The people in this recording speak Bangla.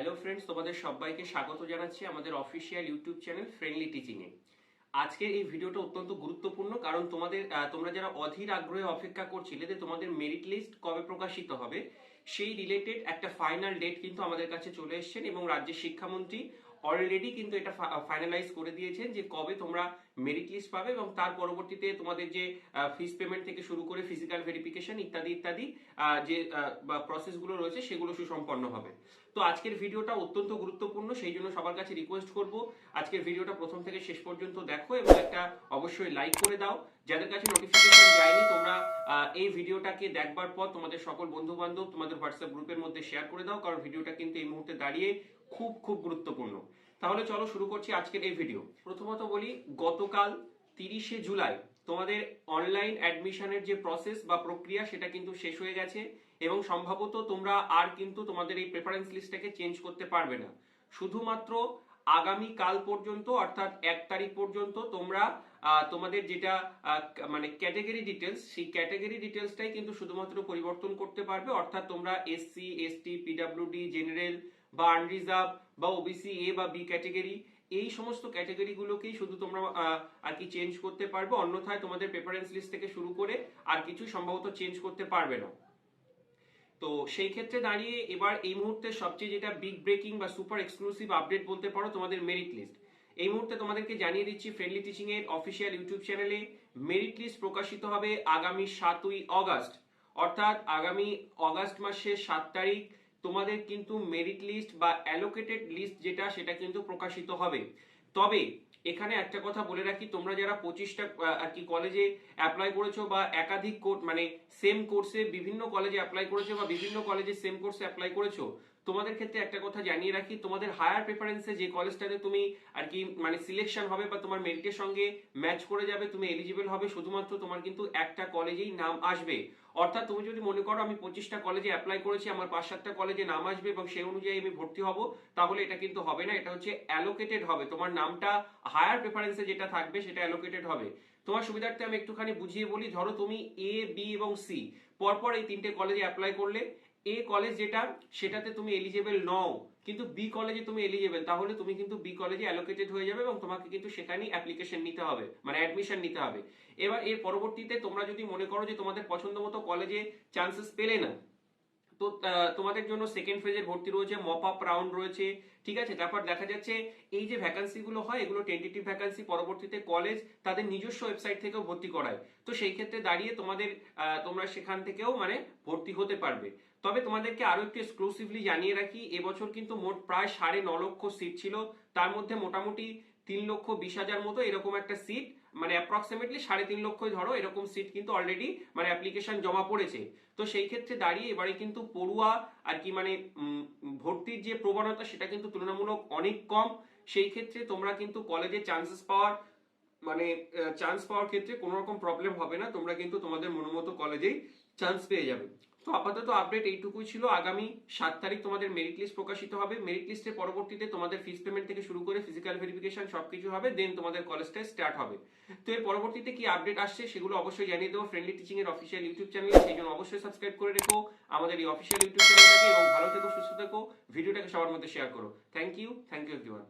হ্যালো ফ্রেন্ডস তোমাদের সবাইকে স্বাগত জানাচ্ছি আমাদের অফিসিয়াল ইউটিউব চ্যানেল ফ্রেন্ডলি টিচিংয়ে আজকের এই ভিডিওটা অত্যন্ত গুরুত্বপূর্ণ কারণ তোমাদের তোমরা যারা অধীর আগ্রহে অপেক্ষা করছিলে যে তোমাদের মেরিট লিস্ট কবে প্রকাশিত হবে, সেই রিলেটেড একটা ফাইনাল ডেট কিন্তু আমাদের কাছে চলে এসেছেন এবং রাজ্যের শিক্ষামন্ত্রী অলরেডি কিন্তু এটা ফাইনালাইজ করে দিয়েছেন যে কবে তোমরা মেরিট লিস্ট পাবে এবং তার পরবর্তীতে তোমাদের যে ফিস পেমেন্ট থেকে শুরু করে ফিজিক্যাল ভেরিফিকেশন ইত্যাদি ইত্যাদি যে প্রসেসগুলো রয়েছে সেগুলো সুসম্পন্ন হবে। তো আজকের ভিডিওটা অত্যন্ত গুরুত্বপূর্ণ, সেই জন্য সবার কাছে রিকোয়েস্ট করব, আজকের ভিডিওটা প্রথম থেকে শেষ পর্যন্ত দেখো এবং একটা অবশ্যই লাইক করে দাও। যাদের কাছে নোটিফিকেশন যায়নি, তোমরা এই ভিডিওটাকে দেখবার পর তোমাদের সকল বন্ধু বান্ধব তোমাদের হোয়াটসঅ্যাপ গ্রুপের মধ্যে শেয়ার করে দাও, কারণ ভিডিওটা কিন্তু এই মুহূর্তে দাঁড়িয়ে খুব খুব গুরুত্বপূর্ণ। তাহলে চলো শুরু করছি আজকের এই ভিডিও প্রথমত বলি, গতকাল তিরিশে জুলাই তোমাদের অনলাইন অ্যাডমিশনের যে প্রসেস বা প্রক্রিয়া, সেটা কিন্তু শেষ হয়ে গেছে এবং সম্ভবত তোমরা আর কিন্তু তোমাদের এই প্রেফারেন্স লিস্টটাকে চেঞ্জ করতে পারবে না। শুধুমাত্র আগামী কাল পর্যন্ত, অর্থাৎ এক তারিখ পর্যন্ত তোমরা তোমাদের যেটা মানে ক্যাটাগরি ডিটেলস সেই ক্যাটাগরি ডিটেলসটাই কিন্তু শুধুমাত্র পরিবর্তন করতে পারবে। অর্থাৎ তোমরা এসসি এসটি পিডাব্লিউডি জেনারেল বা আনরিজার্ভ বা ওবিসি এ বা বি ক্যাটেগরি এই সমস্ত ক্যাটাগরিগুলোকেই শুধু তোমরা আর কি চেঞ্জ করতে পারবে। অন্যথায় তোমাদের প্রেফারেন্স লিস্ট থেকে শুরু করে আর কিছু সম্ভবত চেঞ্জ করতে পারবে না। তো সেই ক্ষেত্রে দাঁড়িয়ে এবার এই মুহূর্তে সবচেয়ে যেটা বিগ ব্রেকিং বা সুপার এক্সক্লুসিভ আপডেট বলতে পারো, তোমাদের মেরিট লিস্ট এই মুহূর্তে তোমাদেরকে জানিয়ে দিচ্ছি ফ্রেন্ডলি টিচিং এর অফিসিয়াল ইউটিউব চ্যানেলে মেরিট লিস্ট প্রকাশিত হবে আগামী সাতই অগাস্ট অর্থাৎ আগামী অগাস্ট মাসের সাত তারিখ তোমাদের কিন্তু মেরিট লিস্ট বা অ্যালোকেটেড লিস্ট যেটা, সেটা কিন্তু প্রকাশিত হবে। তবে এখানে একটা কথা বলে রাখি, তোমরা যারা পঁচিশটা আর কি কলেজে অ্যাপ্লাই করেছ বা একাধিক কোর্স মানে সেম কোর্সে বিভিন্ন কলেজে অ্যাপ্লাই করেছ বা বিভিন্ন কলেজে সেম কোর্সে অ্যাপ্লাই করেছ তোমাদের ক্ষেত্রে একটা কথা জানিয়ে রাখি, তোমাদের হায়ার প্রেফারেন্সে যে কলেজটাতে তুমি আর কি মানে সিলেকশন হবে বা তোমার মেরিটের সঙ্গে ম্যাচ করে যাবে, তুমি এলিজিবল হবে, শুধুমাত্র তোমার কিন্তু একটা কলেজেই নাম আসবে। অর্থাৎ তুমি যদি মনে করো আমি পঁচিশটা কলেজে অ্যাপ্লাই করেছি, আমার পাঁচ সাতটা কলেজে নাম আসবে এবং সেই অনুযায়ী আমি ভর্তি হব, তাহলে এটা কিন্তু হবে না, এটা হচ্ছে অ্যালোকেটেড হবে। তোমার নামটা হায়ার প্রেফারেন্সে যেটা থাকবে, সেটা অ্যালোকেটেড হবে। তোমার সুবিধার্থে আমি একটুখানি বুঝিয়ে বলি, ধরো তুমি এ বি এবং সি পরপর এই তিনটে কলেজে অ্যাপ্লাই করলে এ কলেজ যেটা, সেটাতে তুমি এলিজেবল নও। কিন্তু বি কলেজে তুমি এলিজেবল তাহলে তুমি কিন্তু বি কলেজে অ্যালোকেটেড হয়ে যাবে এবং তোমাকে কিন্তু সেখানেই অ্যাপ্লিকেশন নিতে হবে মানে অ্যাডমিশন নিতে হবে। এবার এর পরবর্তীতে তোমরা যদি মনে করো যে তোমাদের পছন্দ মতো কলেজে চান্সেস পেলে না, তো তোমাদের জন্য সেকেন্ড ফেজের ভর্তি রয়েছে মপ আপ রাউন্ড রয়েছে, ঠিক আছে? তারপর দেখা যাচ্ছে এই যে ভ্যাকান্সিগুলো হয়, এগুলো টেন্টেটিভ ভ্যাকান্সি পরবর্তীতে কলেজ তাদের নিজস্ব ওয়েবসাইট থেকেও ভর্তি করায়। তো সেই ক্ষেত্রে দাঁড়িয়ে তোমাদের তোমরা সেখান থেকেও মানে ভর্তি হতে পারবে। তবে তোমাদেরকে আরও একটু এক্সক্লুসিভলি জানিয়ে রাখি, এবছর কিন্তু মোট প্রায় সাড়ে ন লক্ষ সিট ছিল। তার মধ্যে মোটামুটি তিন লক্ষ বিশ হাজার মতো এরকম একটা সিট মানে অ্যাপ্রক্সিমেটলি সাড়ে তিন লক্ষই ধরো, এরকম সিট কিন্তু অলরেডি মানে অ্যাপ্লিকেশন জমা পড়েছে। তো সেই ক্ষেত্রে দাঁড়িয়ে এবারে কিন্তু পড়ুয়া আর কি মানে ভর্তির যে প্রবণতা সেটা কিন্তু তুলনামূলক অনেক কম। সেই ক্ষেত্রে তোমরা কিন্তু কলেজে চান্সেস পাওয়ার মানে চান্স পাওয়ার ক্ষেত্রে কোনো রকম প্রবলেম হবে না। তোমরা কিন্তু তোমাদের মনোমতো কলেজেই চান্স পেয়ে যাবে। তো আপাতত আপডেট এইটুকুই ছিল। আগামী সাত তারিখ তোমাদের মেরিট লিস্ট প্রকাশিত হবে। মেরিট লিস্টের পরবর্তীতে তোমাদের ফিস পেমেন্ট থেকে শুরু করে ফিজিক্যাল ভেরিফিকেশন সবকিছু হবে। দেন তোমাদের কলেজ কলেজটা স্টার্ট হবে। তো এর পরবর্তীতে কি আপডেট আসছে সেগুলো অবশ্যই জানিয়ে দেবো। ফ্রেন্ডলি টিচিং এর অফিসিয়াল ইউটিউব চ্যানেল সেই জন্য অবশ্যই সাবস্ক্রাইব করে রেখো। আমাদের এই অফিসিয়াল ইউটিউব চ্যানেলটাকে এবং ভালো থেকো, সুস্থ থেকো। ভিডিওটাকে সবার মধ্যে শেয়ার করো। Thank you thank you everyone